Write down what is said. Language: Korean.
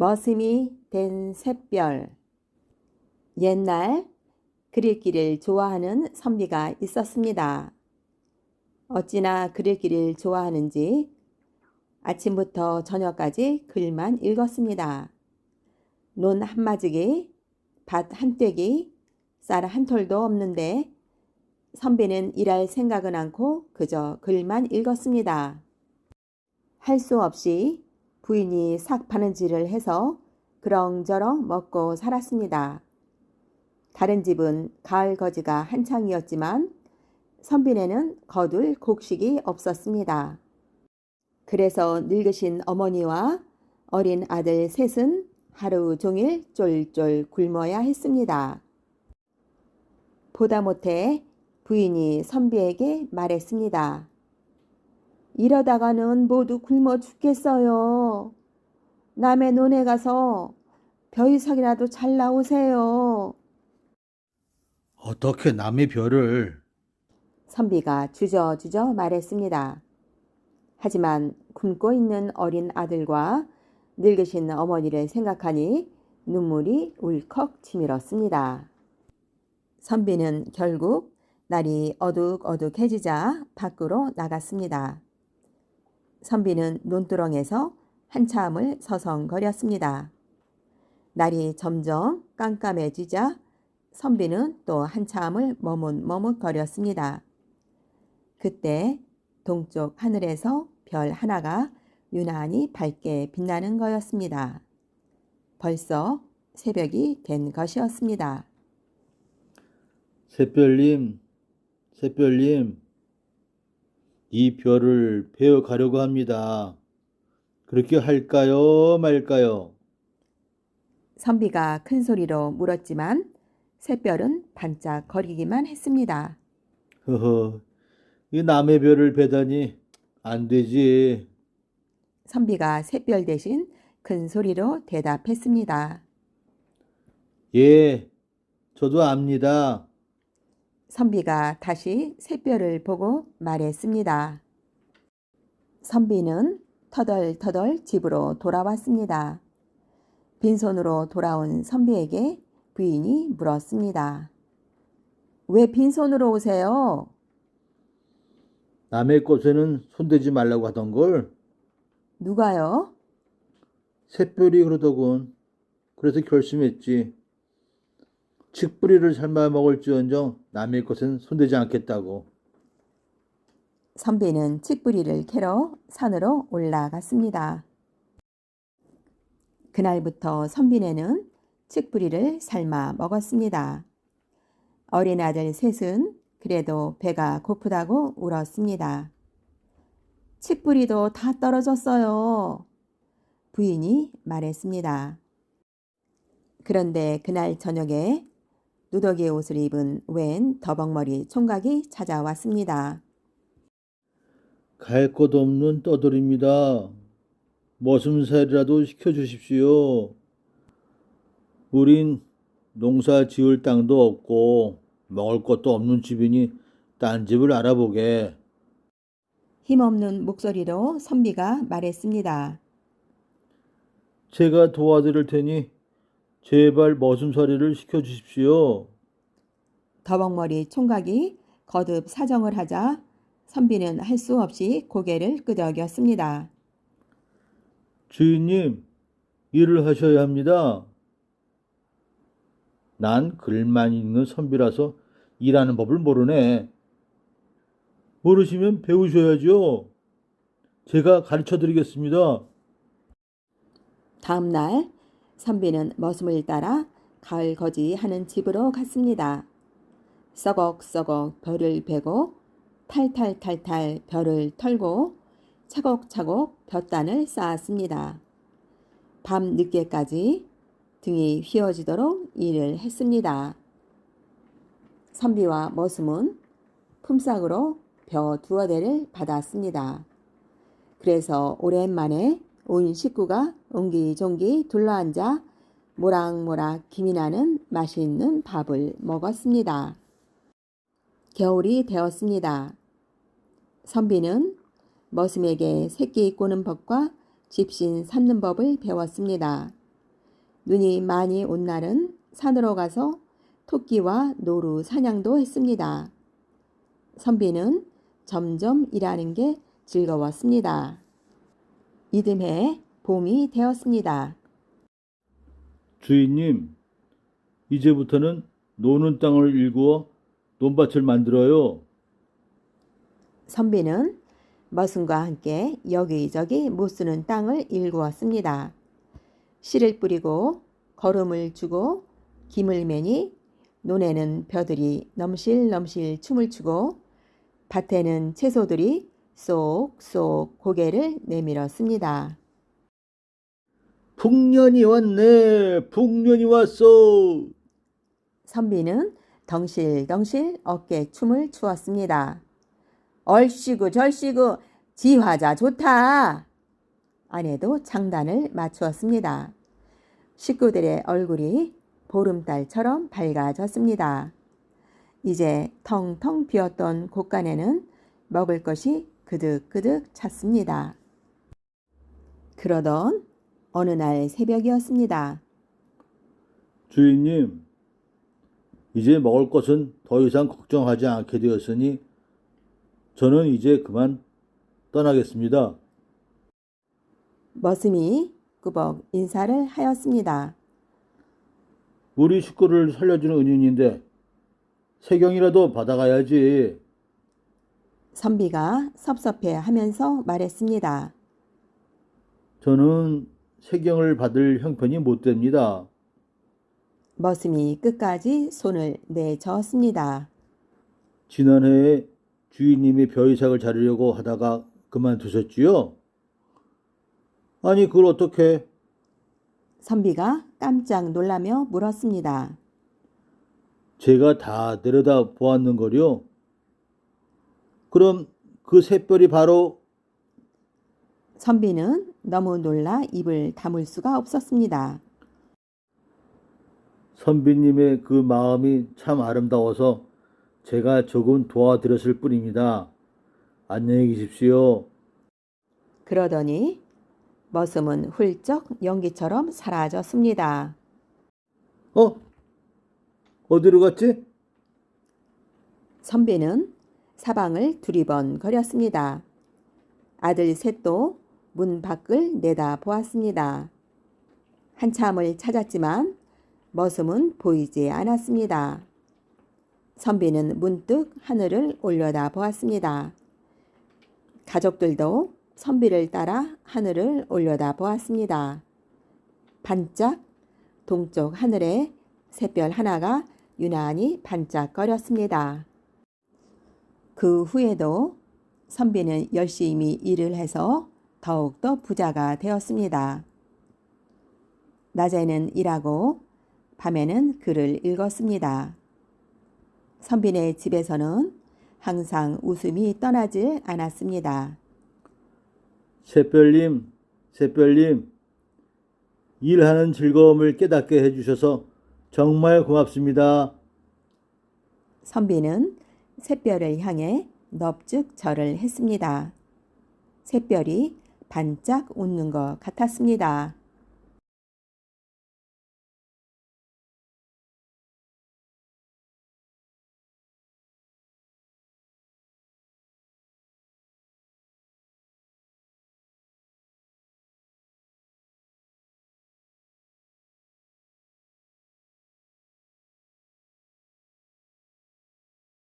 머슴이 된 샛별 옛날 그릴기를 좋아하는 선비가 있었습니다. 어찌나 그릴기를 좋아하는지 아침부터 저녁까지 글만 읽었습니다. 논 한마지기, 밭 한떼기, 쌀 한 톨도 없는데 선비는 일할 생각은 않고 그저 글만 읽었습니다. 할 수 없이 부인이 삭 바느질을 해서 그렁저렁 먹고 살았습니다. 다른 집은 가을 거지가 한창이었지만 선빈에는 거둘 곡식이 없었습니다. 그래서 늙으신 어머니와 어린 아들 셋은 하루 종일 쫄쫄 굶어야 했습니다. 보다 못해 부인이 선비에게 말했습니다. 이러다가는 모두 굶어 죽겠어요. 남의 논에 가서 벼이삭이라도 잘 나오세요. 어떻게 남의 별을 선비가 주저주저 말했습니다. 하지만 굶고 있는 어린 아들과 늙으신 어머니를 생각하니 눈물이 울컥 치밀었습니다. 선비는 결국 날이 어둑어둑해지자 밖으로 나갔습니다. 선비는 논두렁에서 한참을 서성거렸습니다. 날이 점점 깜깜해지자 선비는 또 한참을 머뭇머뭇거렸습니다. 그때 동쪽 하늘에서 별 하나가 유난히 밝게 빛나는 거였습니다. 벌써 새벽이 된 것이었습니다. 샛별님, 샛별님, 이 별을 베어 가려고 합니다. 그렇게 할까요, 말까요? 선비가 큰 소리로 물었지만 새별은 반짝 거리기만 했습니다. 허허, 이 남의 별을 베다니 안 되지. 선비가 새별 대신 큰 소리로 대답했습니다. 예, 저도 압니다. 선비가 다시 새별을 보고 말했습니다. 선비는 터덜터덜 집으로 돌아왔습니다. 빈손으로 돌아온 선비에게 부인이 물었습니다. 왜 빈손으로 오세요? 남의 꽃에는 손대지 말라고 하던 걸 누가요? 샛별이 그러더군. 그래서 결심했지. 칡뿌리를 삶아 먹을지언정 남의 것은 손대지 않겠다고. 선비는 칡뿌리를 캐러 산으로 올라갔습니다. 그날부터 선비네는 칡뿌리를 삶아 먹었습니다. 어린 아들 셋은 그래도 배가 고프다고 울었습니다. 칡뿌리도 다 떨어졌어요. 부인이 말했습니다. 그런데 그날 저녁에 누더기 옷을 입은 웬 더벅머리 총각이 찾아왔습니다. 갈곳 없는 떠돌입니다. 머슴살이라도 시켜주십시오. 우린 농사 지을 땅도 없고 먹을 것도 없는 집이니 딴 집을 알아보게. 힘없는 목소리로 선비가 말했습니다. 제가 도와드릴 테니 제발 머슴살이를 시켜주십시오. 더벅머리 총각이 거듭 사정을 하자 선비는 할 수 없이 고개를 끄덕였습니다. 주인님, 일을 하셔야 합니다. 난 글만 읽는 선비라서 일하는 법을 모르네. 모르시면 배우셔야죠. 제가 가르쳐 드리겠습니다. 다음 날 선비는 머슴을 따라 가을 거지 하는 집으로 갔습니다. 썩억썩억 별을 베고 탈탈탈탈 별을 털고 차곡차곡 볕단을 쌓았습니다. 밤 늦게까지 등이 휘어지도록 일을 했습니다. 선비와 머슴은 품삯으로 벼 두어 대를 받았습니다. 그래서 오랜만에 온 식구가 옹기종기 둘러앉아 모락모락 김이 나는 맛있는 밥을 먹었습니다. 겨울이 되었습니다. 선비는 머슴에게 새끼 꼬는 법과 집신 삼는 법을 배웠습니다. 눈이 많이 온 날은 산으로 가서 토끼와 노루 사냥도 했습니다. 선비는 점점 일하는 게 즐거웠습니다. 이듬해 봄이 되었습니다. 주인님, 이제부터는 노는 땅을 일구어 논밭을 만들어요. 선비는 머슴과 함께 여기저기 못 쓰는 땅을 일구었습니다. 씨를 뿌리고 거름을 주고 김을 매니 논에는 벼들이 넘실넘실 춤을 추고 밭에는 채소들이 쏙쏙 고개를 내밀었습니다. 풍년이 왔네. 풍년이 왔어. 선비는 덩실덩실 어깨 춤을 추었습니다. 얼씨구 절씨구 지화자 좋다. 아내도 장단을 맞추었습니다. 식구들의 얼굴이 보름달처럼 밝아졌습니다. 이제 텅텅 비었던 곳간에는 먹을 것이 그득그득 찼습니다. 그러던 어느 날 새벽이었습니다. 주인님, 이제 먹을 것은 더 이상 걱정하지 않게 되었으니 저는 이제 그만 떠나겠습니다. 머슴이 꾸벅 인사를 하였습니다. 우리 식구를 살려주는 은인인데 세경이라도 받아가야지. 선비가 섭섭해 하면서 말했습니다. 저는 세경을 받을 형편이 못 됩니다. 머슴이 끝까지 손을 내저었습니다. 지난해에 주인님이 벼이삭을 자르려고 하다가 그만두셨지요? 아니, 그걸 어떻게? 선비가 깜짝 놀라며 물었습니다. 제가 다 데려다 보았는 거요? 그럼 그 샛별이 바로 선비는 너무 놀라 입을 다물 수가 없었습니다. 선비님의 그 마음이 참 아름다워서 제가 조금 도와드렸을 뿐입니다. 안녕히 계십시오. 그러더니 머슴은 훌쩍 연기처럼 사라졌습니다. 어? 어디로 갔지? 선비는 사방을 두리번거렸습니다. 아들 셋도 문 밖을 내다 보았습니다. 한참을 찾았지만 머슴은 보이지 않았습니다. 선비는 문득 하늘을 올려다 보았습니다. 가족들도 선비를 따라 하늘을 올려다 보았습니다. 반짝 동쪽 하늘에 샛별 하나가 유난히 반짝거렸습니다. 그 후에도 선비는 열심히 일을 해서 더욱더 부자가 되었습니다. 낮에는 일하고 밤에는 글을 읽었습니다. 선비네 집에서는 항상 웃음이 떠나질 않았습니다. 새별님, 새별님, 일하는 즐거움을 깨닫게 해주셔서 정말 고맙습니다. 선비는 샛별을 향해 넙죽 절을 했습니다. 샛별이 반짝 웃는 것 같았습니다.